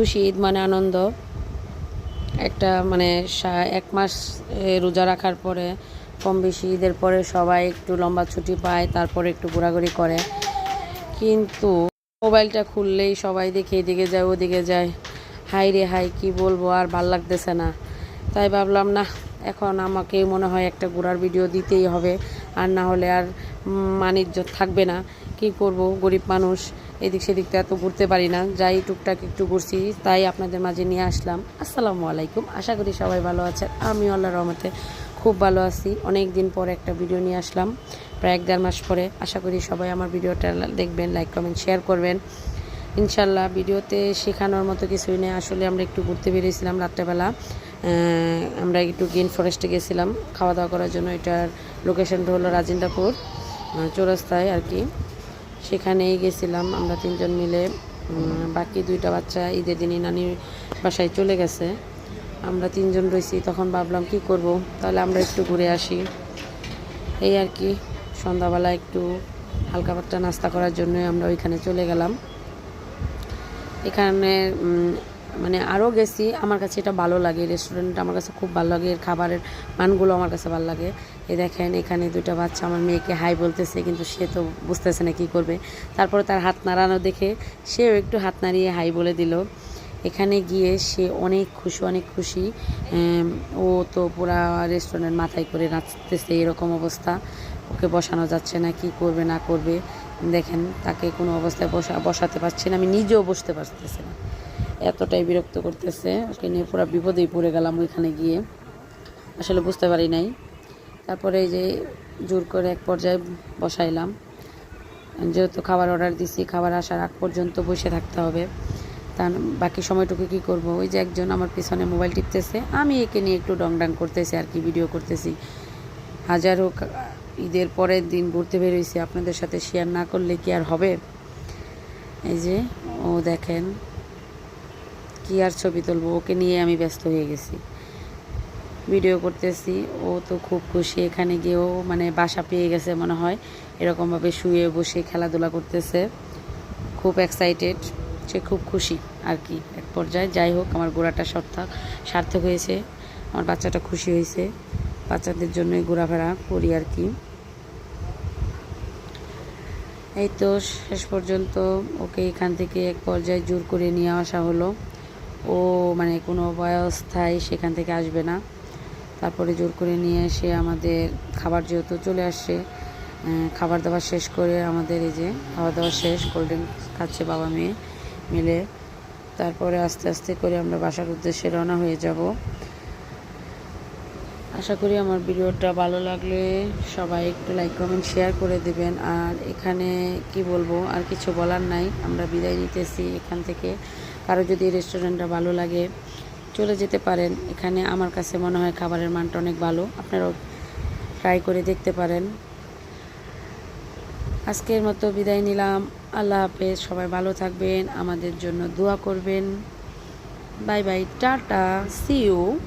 খুশি, ঈদ মানে আনন্দ। একটা মানে এক মাস রোজা রাখার পরে, কম বেশি ঈদের পরে সবাই একটু লম্বা ছুটি পায়, তারপরে একটু ঘোরাঘুরি করে। কিন্তু মোবাইলটা খুললেই সবাই দেখে এদিকে যায়, ওদিকে যায়। হাই রে হাই, কি বলব, আর ভালো লাগতেছে না। তাই ভাবলাম না এখন আমাকে মনে হয় একটা ঘোরার ভিডিও দিতেই হবে। আর না হলে আর মানিজ্য থাকবে না। কি করব? গরিব মানুষ, এদিক সেদিক তো এত ঘুরতে পারি না। যাই টুকটাক একটু ঘুরছি, তাই আপনাদের মাঝে নিয়ে আসলাম। আসসালামু আলাইকুম। আশা করি সবাই ভালো আছেন। আমি আল্লাহ রহমতে খুব ভালো আছি। অনেক দিন পরে একটা ভিডিও নিয়ে আসলাম, প্রায় এক দেড় মাস পরে। আশা করি সবাই আমার ভিডিওটা দেখবেন, লাইক, কমেন্ট, শেয়ার করবেন। ইনশাল্লাহ ভিডিওতে শেখানোর মতো কিছুই নেই। আসলে আমরা একটু ঘুরতে বেরিয়েছিলাম রাত্রেবেলা। আমরা একটু গ্রিন ফরেস্টে গেছিলাম। খাওয়া দাওয়া করার জন্য এটার লোকেশনটা হলো রাজিন্দাপুর চৌরাস্তায় আর কি। সেখানেই গেছিলাম আমরা তিনজন মিলে। বাকি দুইটা বাচ্চা ঈদের দিনই নানির বাসায় চলে গেছে। আমরা তিনজন রয়েছি, তখন ভাবলাম কি করব? তাহলে আমরা একটু ঘুরে আসি। এই আর কি, সন্ধ্যাবেলা একটু হালকা পাতলা নাস্তা করার জন্য আমরা ওইখানে চলে গেলাম। এখানে মানে আরও গেছি। আমার কাছে এটা ভালো লাগে। রেস্টুরেন্ট আমার কাছে খুব ভালো লাগে। এর খাবারের মানগুলো আমার কাছে ভালো লাগে। এই দেখেন, এখানে দুটো বাচ্চা আমার মেয়েকে হাই বলতেছে, কিন্তু সে তো বুঝতেছে না কি করবে। তারপরে তার হাত নাড়ানো দেখে সেও একটু হাত নাড়িয়ে হাই বলে দিল। এখানে গিয়ে সে অনেক খুশি অনেক খুশি। ও তো পুরা রেস্টুরেন্ট মাথায় করে নাচতেছে, এরকম অবস্থা। ওকে বসানো যাচ্ছে না, কি করবে, না করবে। দেখেন, তাকে কোনো অবস্থায় বসা, বসাতে পারছি না। আমি নিজেও বসতে পারতেছি না। এতটাই বিরক্ত করতেছে। ওকে নিয়ে পুরো বিপদেই পড়ে গেলাম ওইখানে গিয়ে। আসলে বুঝতে পারি নাই। তারপরে যে জোর করে এক পর্যায়ে বসাইলাম। যেহেতু খাবার অর্ডার দিছি, খাবার আসার আগ পর্যন্ত বসে থাকতে হবে। তার বাকি সময়টুকু কি করব? ওই যে একজন আমার পিছনে মোবাইল টিপতেছে। আমি একে নিয়ে একটু ডং ডাং করতেছি আর কি, ভিডিও করতেছি। হাজার হোক ঈদের পরের দিন ঘুরতে বেরোইছি। আপনাদের সাথে শেয়ার না করলে কি আর হবে? এই যে, ও দেখেন কি আর ছবি তুলবো? ওকে নিয়ে আমি ব্যস্ত হয়ে গেছি। ভিডিও করতেছি। ও তো খুব খুশি। এখানে গিয়েও মানে বাসা পেয়ে গেছে মনে হয়। এরকমভাবে শুয়ে বসে খেলাধুলা করতেছে। খুব এক্সাইটেড সে খুব খুশি আর কি এক পর্যায়ে। যাই হোক, আমার ঘোরাটা সার্থক সার্থক হয়েছে। আমার বাচ্চাটা খুশি হয়েছে। বাচ্চাদের জন্যই ঘোরাফেরা করি আর কি। এই তো শেষ পর্যন্ত ওকে এখান থেকে এক পর্যায়ে জোর করে নিয়ে আসা হলো। ও মানে কোনো অবস্থায় সেখান থেকে আসবে না। তারপরে জোর করে নিয়ে এসে আমাদের খাবার যেহেতু চলে আসছে খাবার দাবার শেষ করে আমাদের এই যে খাবার দাবার শেষ কোল্ড ড্রিঙ্কস খাচ্ছে বাবা মেয়ে মিলে। তারপরে আস্তে আস্তে করে আমরা বাসার উদ্দেশ্যে রওনা হয়ে যাব। আশা করি আমার ভিডিওটা ভালো লাগলে সবাই একটু লাইক কমেন্ট শেয়ার করে দেবেন। আর এখানে কি বলব, আর কিছু বলার নাই। আমরা বিদায় নিতেছি এখান থেকে। কারও যদি রেস্টুরেন্টটা ভালো লাগে, চলে যেতে পারেন। এখানে আমার কাছে মনে হয় খাবারের মানটা অনেক ভালো। আপনারাও ট্রাই করে দেখতে পারেন। আজকের মতো বিদায় নিলাম। আল্লাহ হাফেজ। সবাই ভালো থাকবেন। আমাদের জন্য দোয়া করবেন। Bye bye. Tata. See you